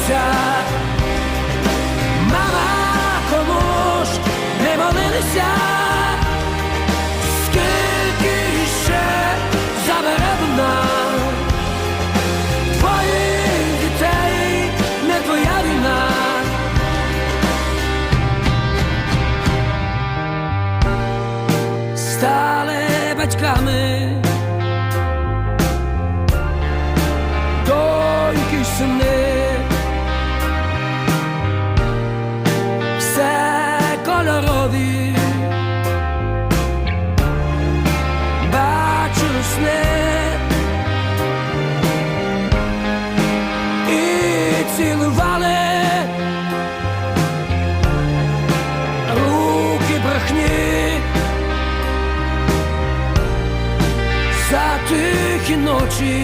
молилися, мама, кому ж не молилися, скільки ще забере вона твоїх дітей, не твоя війна. Стали батьками, доньки сини, кольорові, бачу сни. І цілували. Руки брехні. За тихі ночі